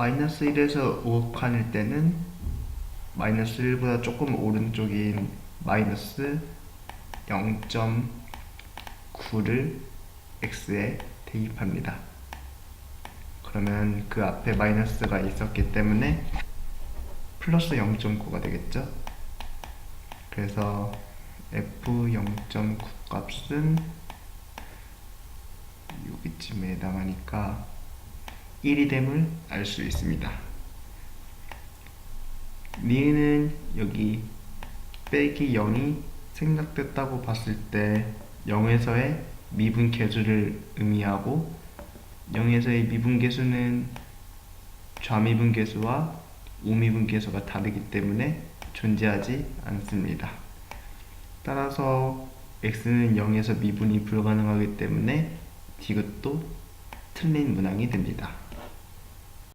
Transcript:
마이너스 1에서 5칸일 때는 마이너스 1보다 조금 오른쪽인 마이너스 0.9를 x에 대입합니다. 그러면 그 앞에 마이너스가 있었기 때문에 플러스 0.9가 되겠죠? 그래서 f0.9 값은 여기쯤에 해당하니까 1이 됨을 알 수 있습니다. 니은은 여기 빼기 0이 생략됐다고 봤을 때 0에서의 미분 계수를 의미하고 0에서의 미분 계수는 좌미분 계수와 우미분 계수가 다르기 때문에 존재하지 않습니다. 따라서 x는 0에서 미분이 불가능하기 때문에 디귿도 틀린 문항이 됩니다.